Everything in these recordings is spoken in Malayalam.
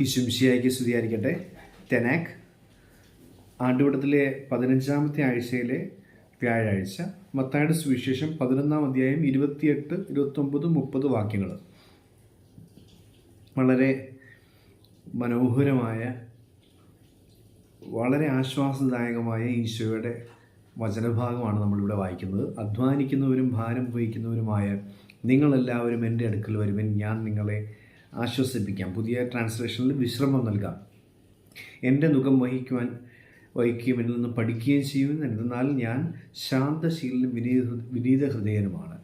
ഈശുംശിയായിക്ക് സ്തുതിയായിരിക്കട്ടെ. തെനാക് ആണ്ടുവട്ടത്തിലെ പതിനഞ്ചാമത്തെ ആഴ്ചയിലെ വ്യാഴാഴ്ച മത്തായുടെ സുവിശേഷം പതിനൊന്നാം അധ്യായം ഇരുപത്തിയെട്ട് ഇരുപത്തൊമ്പത് മുപ്പത് വാക്യങ്ങൾ. വളരെ മനോഹരമായ വളരെ ആശ്വാസദായകമായ ഈശോയുടെ വചനഭാഗമാണ് നമ്മളിവിടെ വായിക്കുന്നത്. അധ്വാനിക്കുന്നവരും ഭാരം വഹിക്കുന്നവരുമായ നിങ്ങളെല്ലാവരും എന്റെ അടുക്കൽ വരുമെൻ ഞാൻ നിങ്ങളെ ആശ്വസിപ്പിക്കാം. പുതിയ ട്രാൻസ്ലേഷനിൽ വിശ്രമം നൽകാം. എന്റെ മുഖം വഹിക്കുവാൻ വഹിക്കുകയും എന്നിൽ നിന്ന് പഠിക്കുകയും ചെയ്യും എന്നാൽ ഞാൻ ശാന്തശീലനും വിനീത വിനീത ഹൃദയനുമാണ്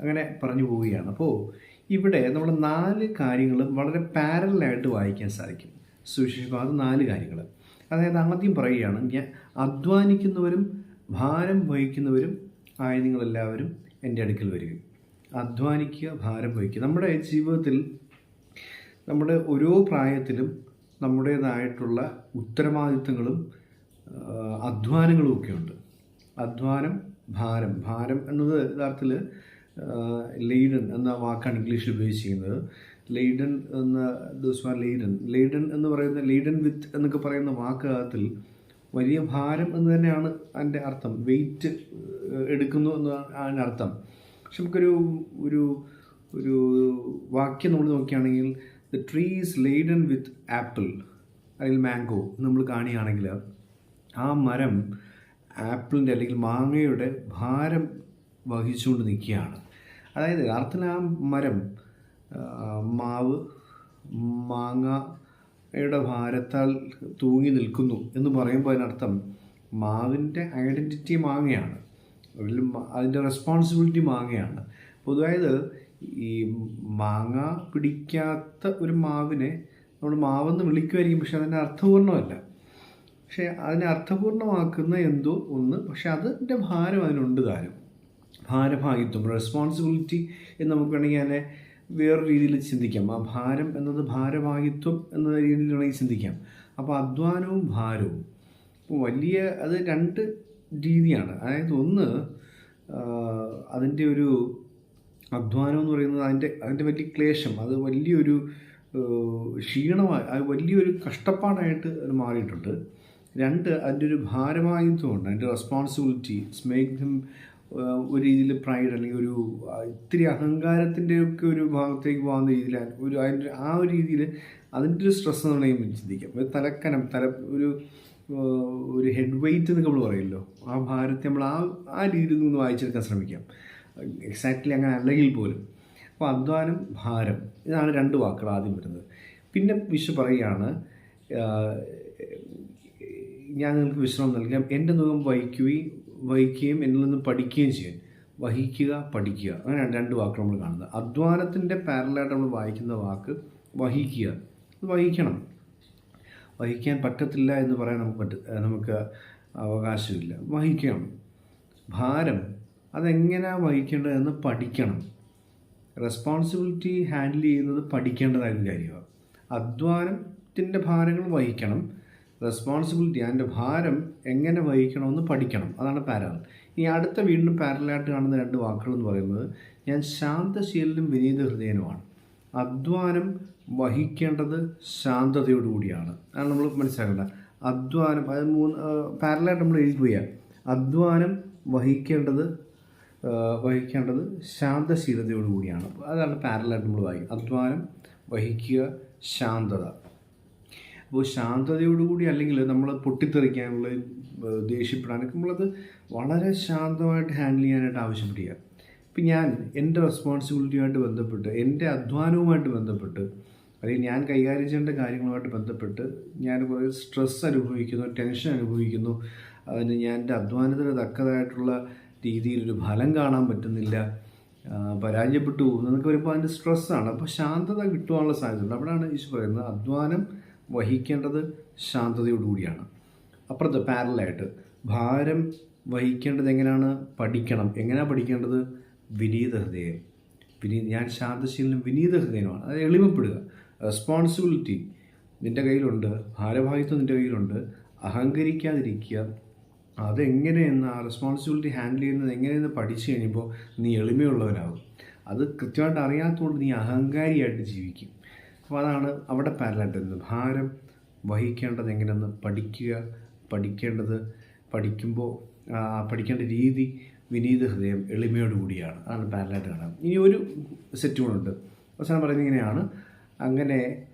അങ്ങനെ പറഞ്ഞു പോവുകയാണ്. അപ്പോൾ ഇവിടെ നമ്മൾ നാല് കാര്യങ്ങളും വളരെ പാരലായിട്ട് വായിക്കാൻ സാധിക്കും. സുവിശേഷഭാഗത്ത് നാല് കാര്യങ്ങൾ അതായത് ആദ്യം പറയുകയാണ് ഞാൻ അധ്വാനിക്കുന്നവരും ഭാരം വഹിക്കുന്നവരും ആയ നിങ്ങളെല്ലാവരും എന്റെ അടുക്കൽ വരിക. അധ്വാനിക്കുക ഭാരം വഹിക്കുക. നമ്മുടെ ജീവിതത്തിൽ നമ്മുടെ ഓരോ പ്രായത്തിലും നമ്മുടേതായിട്ടുള്ള ഉത്തരവാദിത്തങ്ങളും അധ്വാനങ്ങളും ഒക്കെ ഉണ്ട്. അധ്വാനം ഭാരം. ഭാരം എന്നത് യഥാർത്ഥത്തിൽ ലെയ്ഡൻ എന്ന വാക്കാണ് ഇംഗ്ലീഷിൽ ഉപയോഗിച്ചിരിക്കുന്നത്. ലെയ്ഡൻ എന്ന ദിവസം ലെയ്ഡൻ. ലെയ്ഡൻ എന്ന് പറയുന്ന ലെയ്ഡൻ വിത്ത് എന്നൊക്കെ പറയുന്ന വാക്കകത്തിൽ വലിയ ഭാരം എന്ന് തന്നെയാണ് അതിന്റെ അർത്ഥം. വെയിറ്റ് എടുക്കുന്നു എന്നാണ് അതിന്റെ അർത്ഥം. പക്ഷെ നമുക്കൊരു ഒരു ഒരു വാക്യം നമ്മൾ നോക്കുകയാണെങ്കിൽ the tree is laden with apple അല്ലെങ്കിൽ മാംഗോ നമ്മൾ കാണുകയാണെങ്കിൽ ആ മരം ആപ്പിളിന്റെ അല്ലെങ്കിൽ മാങ്ങയുടെ ഭാരം വഹിച്ചുകൊണ്ട് നിൽക്കുകയാണ്. അതായത് അർത്ഥത്തിൽ ആ മരം മാവ് മാങ്ങയുടെ ഭാരത്താൽ തൂങ്ങി നിൽക്കുന്നു എന്ന് പറയുമ്പോൾ അതിനർത്ഥം മാവിന്റെ ഐഡന്റിറ്റി മാങ്ങയാണ്. അതിന്റെ റെസ്പോൺസിബിലിറ്റി മാങ്ങയാണ്. പൊതുവായത് ഈ മാങ്ങ പിടിക്കാത്ത ഒരു മാവിനെ നമ്മൾ മാവെന്ന് വിളിക്കുമായിരിക്കും പക്ഷെ അതിന്റെ അർത്ഥപൂർണമല്ല പക്ഷേ അതിനെ അർത്ഥപൂർണമാക്കുന്ന എന്തോ ഒന്ന് പക്ഷെ അതിന്റെ ഭാരം അതിനുണ്ട് താനും. ഭാരഭാഗിത്വം റെസ്പോൺസിബിലിറ്റി എന്ന് നമുക്ക് വേണമെങ്കിൽ അതിനെ വേറെ രീതിയിൽ ചിന്തിക്കാം. ആ ഭാരം എന്നത് ഭാരഭാഗിത്വം എന്ന രീതിയിൽ വേണമെങ്കിൽ ചിന്തിക്കാം. അപ്പോൾ അധ്വാനവും ഭാരവും. ഇപ്പോൾ വലിയ അത് രണ്ട് രീതിയാണ്. അതായത് ഒന്ന് അതിന്റെ ഒരു അധ്വാനം എന്ന് പറയുന്നത് അതിന്റെ അതിന്റെ വലിയ ക്ലേശം അത് വലിയൊരു ക്ഷീണമായി അത് വലിയൊരു കഷ്ടപ്പാടായിട്ട് മാറിയിട്ടുണ്ട്. രണ്ട് അതിന്റെ ഒരു ഭാരമായിത്വമുണ്ട് അതിന്റെ റെസ്പോൺസിബിലിറ്റി മേക്ക് ഒരു രീതിയിൽ പ്രൈഡ് അല്ലെങ്കിൽ ഒരു ഇത്തിരി അഹങ്കാരത്തിന്റെ ഒക്കെ ഒരു ഭാഗത്തേക്ക് പോകുന്ന രീതിയിലാണ് ഒരു അതിന്റെ ആ ഒരു രീതിയിൽ അതിന്റെ ഒരു സ്ട്രെസ് എന്ന് പറയുമ്പോൾ ചിന്തിക്കാം. ഒരു തലക്കനം തല ഒരു ഒരു ഹെഡ് വെയിറ്റ് എന്നൊക്കെ നമ്മൾ പറയുമല്ലോ ആ ഭാരത്തെ നമ്മൾ ആ ആ രീതിയിൽ നിന്ന് വായിച്ചെടുക്കാൻ ശ്രമിക്കാം. എക്സാക്ട്ലി അങ്ങനെ അല്ലെങ്കിൽ പോലും. അപ്പോൾ അധ്വാനം ഭാരം ഇതാണ് രണ്ട് വാക്കുകൾ ആദ്യം വരുന്നത്. പിന്നെ വിശു പറയുകയാണ് ഞാൻ നിങ്ങൾക്ക് വിശ്രമം നൽകാം എന്റെ മുഖം വഹിക്കുകയും വഹിക്കുകയും എന്നിൽ നിന്ന് പഠിക്കുകയും ചെയ്യാൻ വഹിക്കുക പഠിക്കുക. അങ്ങനെയാണ് രണ്ട് വാക്കുകൾ നമ്മൾ കാണുന്നത്. അധ്വാനത്തിന്റെ പാരലായിട്ട് നമ്മൾ വായിക്കുന്ന വാക്ക് വഹിക്കുക. വഹിക്കണം. വഹിക്കാൻ പറ്റത്തില്ല എന്ന് പറയാൻ നമുക്ക് പറ്റ നമുക്ക് അവകാശമില്ല. വഹിക്കണം. ഭാരം അതെങ്ങനെയാണ് വഹിക്കേണ്ടതെന്ന് പഠിക്കണം. റെസ്പോൺസിബിലിറ്റി ഹാൻഡിൽ ചെയ്യുന്നത് പഠിക്കേണ്ടതായ കാര്യമാണ് അധ്വാനത്തിന്റെ ഭാരങ്ങൾ വഹിക്കണം. റെസ്പോൺസിബിലിറ്റി അതിന്റെ ഭാരം എങ്ങനെ വഹിക്കണമെന്ന് പഠിക്കണം. അതാണ് പാരലൽ ഇനി അടുത്ത വീണ്ടും പാരലായിട്ട് കാണുന്ന രണ്ട് വാക്കുകൾ എന്ന് പറയുന്നത് ഞാൻ ശാന്തശീലനും വിനീത ഹൃദയനുമാണ് അധ്വാനം വഹിക്കേണ്ടത് ശാന്തതയോടുകൂടിയാണ്. അതാണ് നമ്മൾ മനസ്സിലാക്കേണ്ടത്. അധ്വാനം അത് മൂന്ന് പാരലായിട്ട് നമ്മൾ എഴുതി പോയാൽ അധ്വാനം വഹിക്കേണ്ടത് വഹിക്കേണ്ടത് ശാന്തശീലതയോടുകൂടിയാണ് അതാണ് പാരലായിട്ട് നമ്മൾ വായിക്കും അധ്വാനം വഹിക്കുക ശാന്തത. അപ്പോൾ ശാന്തതയോടുകൂടി അല്ലെങ്കിൽ നമ്മൾ പൊട്ടിത്തെറിക്കാനുള്ള ദേഷ്യപ്പെടാനൊക്കെ നമ്മളത് വളരെ ശാന്തമായിട്ട് ഹാൻഡിൽ ചെയ്യാനായിട്ട് ആവശ്യപ്പെടുക. ഇപ്പം ഞാൻ എന്റെ റെസ്പോൺസിബിലിറ്റിയുമായിട്ട് ബന്ധപ്പെട്ട് എന്റെ അധ്വാനവുമായിട്ട് ബന്ധപ്പെട്ട് അല്ലെങ്കിൽ ഞാൻ കൈകാര്യം ചെയ്യേണ്ട കാര്യങ്ങളുമായിട്ട് ബന്ധപ്പെട്ട് ഞാൻ കുറേ സ്ട്രെസ് അനുഭവിക്കുന്നു ടെൻഷൻ അനുഭവിക്കുന്നു. അതിന് ഞാൻ എന്റെ അധ്വാനത്തിന് തക്കതായിട്ടുള്ള രീതിയിൽ ഒരു ഫലം കാണാൻ പറ്റുന്നില്ല. പരാജയപ്പെട്ടു പോകുന്നു എന്നൊക്കെ വരുമ്പോൾ അതിന്റെ സ്ട്രെസ്സാണ് അപ്പോൾ ശാന്തത കിട്ടുവാനുള്ള സാധ്യതയുണ്ട്. അവിടെയാണ് ഈശോ പറയുന്നത് അധ്വാനം വഹിക്കേണ്ടത് ശാന്തതയോടുകൂടിയാണ്. അപ്പുറത്ത് പാരലായിട്ട് ഭാരം വഹിക്കേണ്ടത് എങ്ങനെയാണ്? പഠിക്കണം. എങ്ങനെയാണ് പഠിക്കേണ്ടത്? വിനീത ഹൃദയം. വിനീ ഞാൻ ശാന്തശീലനും വിനീത ഹൃദയനുമാണ്. അത് എളിമപ്പെടുക. റെസ്പോൺസിബിലിറ്റി നിന്റെ കയ്യിലുണ്ട്. ഭാരഭാഗിത്വം നിന്റെ കയ്യിലുണ്ട്. അഹങ്കരിക്കാതിരിക്കുക. അതെങ്ങനെയെന്ന് ആ റെസ്പോൺസിബിലിറ്റി ഹാൻഡിൽ ചെയ്യുന്നത് എങ്ങനെയെന്ന് പഠിച്ചു കഴിയുമ്പോൾ നീ എളിമയുള്ളവനാകും അത് കൃത്യമായിട്ട് അറിയാത്തതുകൊണ്ട് നീ അഹങ്കാരിയായിട്ട് ജീവിക്കും. അപ്പോൾ അതാണ് അവിടെ പാരലായിട്ട് ഭാരം വഹിക്കേണ്ടത് എങ്ങനെയെന്ന് പഠിക്കുക പഠിക്കേണ്ടത് പഠിക്കുമ്പോൾ പഠിക്കേണ്ട രീതി വിനീത ഹൃദയം എളിമയോടുകൂടിയാണ് അതാണ് പാരലായിട്ട് കാണാം. ഇനി ഒരു സെറ്റ് കൂടെ അവസാനം പറയുന്നത് ഇങ്ങനെയാണ്. അങ്ങനെ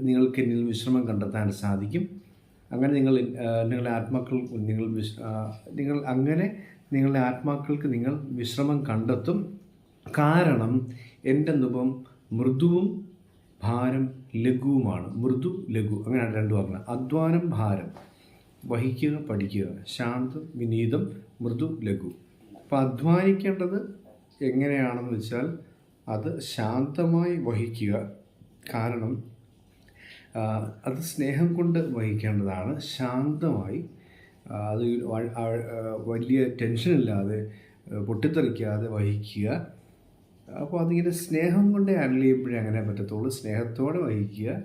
നിങ്ങൾക്ക് എന്നിൽ വിശ്രമം കണ്ടെത്താൻ സാധിക്കും. അങ്ങനെ നിങ്ങൾ നിങ്ങളുടെ ആത്മാക്കൾ നിങ്ങൾ നിങ്ങൾ അങ്ങനെ നിങ്ങളുടെ ആത്മാക്കൾക്ക് നിങ്ങൾ വിശ്രമം കണ്ടെത്തും. കാരണം എന്റെ നുപം മൃദുവും ഭാരം ലഘുവുമാണ്. മൃദു ലഘു അങ്ങനെയാണ് രണ്ട് വാക്കുകൾ. അധ്വാനം ഭാരം. വഹിക്കുക പഠിക്കുക. ശാന്തം വിനീതം മൃദു ലഘു. അപ്പം അധ്വാനിക്കേണ്ടത് എങ്ങനെയാണെന്ന് വെച്ചാൽ അത് ശാന്തമായി വഹിക്കുക. കാരണം അത് സ്നേഹം കൊണ്ട് വഹിക്കേണ്ടതാണ്. ശാന്തമായി അത് വലിയ ടെൻഷനില്ലാതെ പൊട്ടിത്തെറിക്കാതെ വഹിക്കുക. അപ്പോൾ അതിങ്ങനെ സ്നേഹം കൊണ്ട് ഹാൻഡിൽ ചെയ്യുമ്പോഴേ അങ്ങനെ പറ്റത്തുള്ളൂ. സ്നേഹത്തോടെ വഹിക്കുക.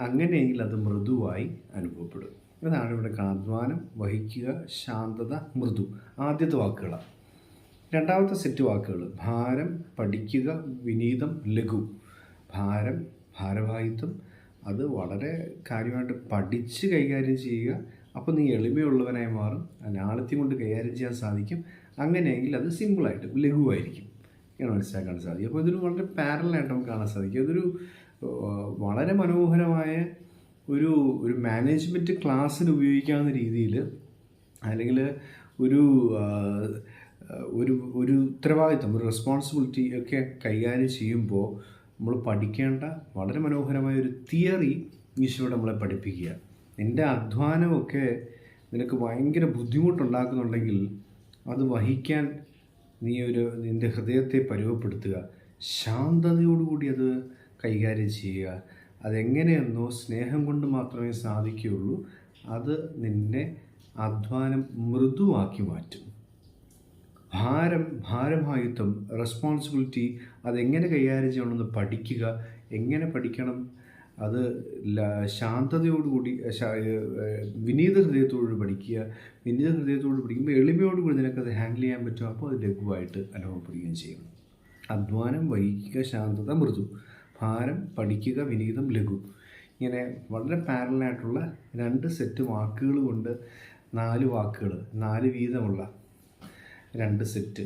അങ്ങനെയെങ്കിൽ അത് മൃദുവായി അനുഭവപ്പെടും. ഇതാണ് ഇവിടെ അധ്വാനം വഹിക്കുക ശാന്തത മൃദു. ആദ്യത്തെ വാക്കുകളാണ്. രണ്ടാമത്തെ സെറ്റ് വാക്കുകൾ ഭാരം പഠിക്കുക വിനീതം ലഘു. ഭാരം ഭാരവാഹിത്വം അത് വളരെ കാര്യമായിട്ട് പഠിച്ച് കൈകാര്യം ചെയ്യുക. അപ്പോൾ നീ എളിമയുള്ളവനായി മാറും. ലാളിത്യം കൊണ്ട് കൈകാര്യം ചെയ്യാൻ സാധിക്കും. അങ്ങനെയെങ്കിൽ അത് സിമ്പിളായിട്ട് ലഘുവായിരിക്കും. ഇങ്ങനെ മനസ്സിലാക്കാൻ സാധിക്കും. അപ്പോൾ ഇതൊരു വളരെ പാരലായിട്ട് നമുക്ക് കാണാൻ സാധിക്കും. അതൊരു വളരെ മനോഹരമായ ഒരു ഒരു മാനേജ്മെന്റ് ക്ലാസ്സിന് ഉപയോഗിക്കാവുന്ന രീതിയിൽ അല്ലെങ്കിൽ ഒരു ഒരു ഒരു ഉത്തരവാദിത്തം ഒരു റെസ്പോൺസിബിലിറ്റി ഒക്കെ കൈകാര്യം ചെയ്യുമ്പോൾ നമ്മൾ പഠിക്കേണ്ട വളരെ മനോഹരമായ ഒരു തിയറി ഈശോ നമ്മളെ പഠിപ്പിക്കുക. നിന്റെ അധ്വാനമൊക്കെ നിനക്ക് ഭയങ്കര ബുദ്ധിമുട്ടുണ്ടാക്കുന്നുണ്ടെങ്കിൽ അത് വഹിക്കാൻ നീ ഒരു നിന്റെ ഹൃദയത്തെ പരുവപ്പെടുത്തുക. ശാന്തതയോടുകൂടി അത് കൈകാര്യം ചെയ്യുക. അതെങ്ങനെയെന്നോ സ്നേഹം കൊണ്ട് മാത്രമേ സാധിക്കുകയുള്ളൂ. അത് നിന്നെ അധ്വാനം മൃദുവാക്കി മാറ്റും. ഭാരം ഭാരമായുത്വം റെസ്പോൺസിബിലിറ്റി അതെങ്ങനെ കൈകാര്യം ചെയ്യണമെന്ന് പഠിക്കുക എങ്ങനെ പഠിക്കണം അത് ശാന്തതയോടുകൂടി വിനീത ഹൃദയത്തോട് പഠിക്കുക. വിനീത ഹൃദയത്തോട് പഠിക്കുമ്പോൾ എളിമയോടുകൂടി നിനക്കത് ഹാൻഡിൽ ചെയ്യാൻ പറ്റും. അപ്പോൾ അത് ലഘുവായിട്ട് അനുഭവപ്പെടുകയും ചെയ്യും. അധ്വാനം വഹിക്കുക ശാന്തത മൃദു. ഭാരം പഠിക്കുക വിനീതം ലഘു. ഇങ്ങനെ വളരെ പാരലായിട്ടുള്ള രണ്ട് സെറ്റ് വാക്കുകൾ കൊണ്ട് നാല് വാക്കുകൾ നാല് വീതമുള്ള രണ്ട് സെറ്റ്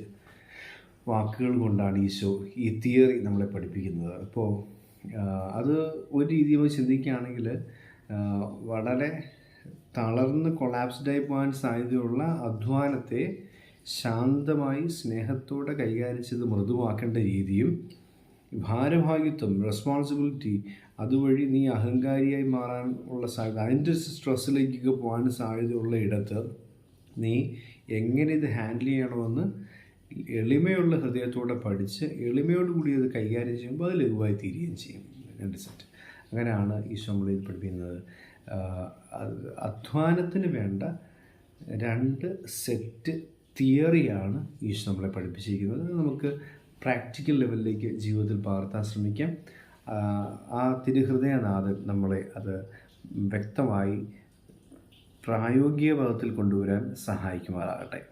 വാക്കുകൾ കൊണ്ടാണ് ഈശോ ഈ തിയറി നമ്മളെ പഠിപ്പിക്കുന്നത്. അപ്പോൾ അത് ഒരു രീതി വെച്ച് ചിന്തിക്കുകയാണെങ്കിൽ വളരെ തളർന്ന് കൊളാപ്സ്ഡായി പോകാൻ സാധ്യതയുള്ള അധ്വാനത്തെ ശാന്തമായി സ്നേഹത്തോടെ കൈകാര്യം ചെയ്ത് മൃദുവാക്കേണ്ട രീതിയും ഭാരഭാഗ്യത്വം റെസ്പോൺസിബിലിറ്റി അതുവഴി നീ അഹങ്കാരിയായി മാറാൻ ഉള്ള സാധ്യത അതിന്റെ സ്ട്രെസ്സിലേക്കൊക്കെ പോകാൻ സാധ്യതയുള്ള ഇടത്ത് നീ എങ്ങനെ ഇത് ഹാൻഡിൽ ചെയ്യണമെന്ന് എളിമയുള്ള ഹൃദയത്തോടെ പഠിച്ച് എളിമയോടുകൂടി അത് കൈകാര്യം ചെയ്യുമ്പോൾ അത് ലഘുവായി തീരുകയും ചെയ്യും. രണ്ട് സെറ്റ്. അങ്ങനെയാണ് ഈശോ നമ്മളിൽ പഠിപ്പിക്കുന്നത്. അധ്വാനത്തിന് വേണ്ട രണ്ട് സെറ്റ് തിയറിയാണ് ഈശോ നമ്മളെ പഠിപ്പിച്ചിരിക്കുന്നത്. നമുക്ക് പ്രാക്ടിക്കൽ ലെവലിലേക്ക് ജീവിതത്തിൽ പകർത്താൻ ശ്രമിക്കാം. ആ തിരുഹൃദയനാഥൻ നമ്മളെ അത് വ്യക്തമായി പ്രായോഗിക പദത്തിൽ കൊണ്ടുവരാൻ സഹായിക്കുമാറാകട്ടെ.